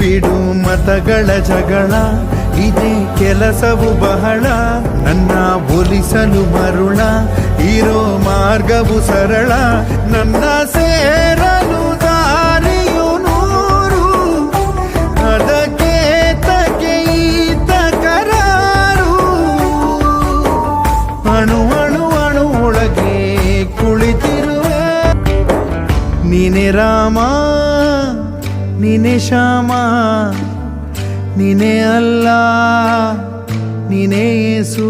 ಬಿಡು ಮತಗಳ ಜಗಳ. ಇದೇ ಕೆಲಸವು ಬಹಳ. ನನ್ನ ಒಲಿಸಲು ಮರುಳ. ಇರೋ ಮಾರ್ಗವು ಸರಳ. ನನ್ನ ಸೇರಲು ದಾರಿಯು ನೂರು. ಅದಕ್ಕೆ ತಗೆ ಈತ ಕರಾರು. ಅಣು ಅಣು ಅಣು ಒಳಗೆ ಕುಳಿತಿರುವೆ ನೀನೆ ರಾಮ. ನೀನೆ ಶ್ಯಾಮ, ನೀನೆ ಅಲ್ಲ, ನೀನೆ ಯೇಸು,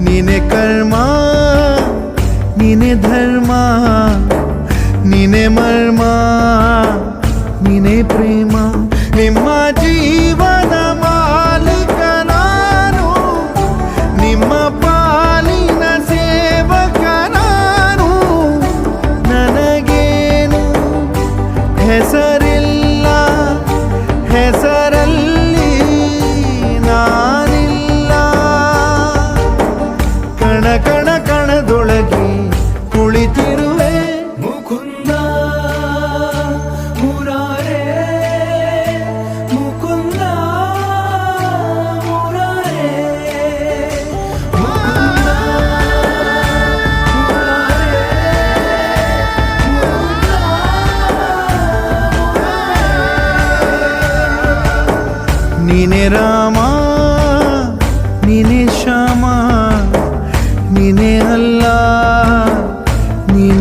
ನೀನೆ ಕರ್ಮ, ನೀನೆ ಧರ್ಮ, ನೀನೆ ಮರ್ಮ, ನೀನೆ ಪ್ರೇಮ. ನಿಮ್ಮ ಜೀವನ ಮಾಲೀಕ ನಾನು ನಿಮ್ಮ ಪಾಲಿನ ಸೇವಕ ನಾನು ನನಗೇನು ಹೆಸರಿಲ್ಲ ನೀನೆ ರಾಮ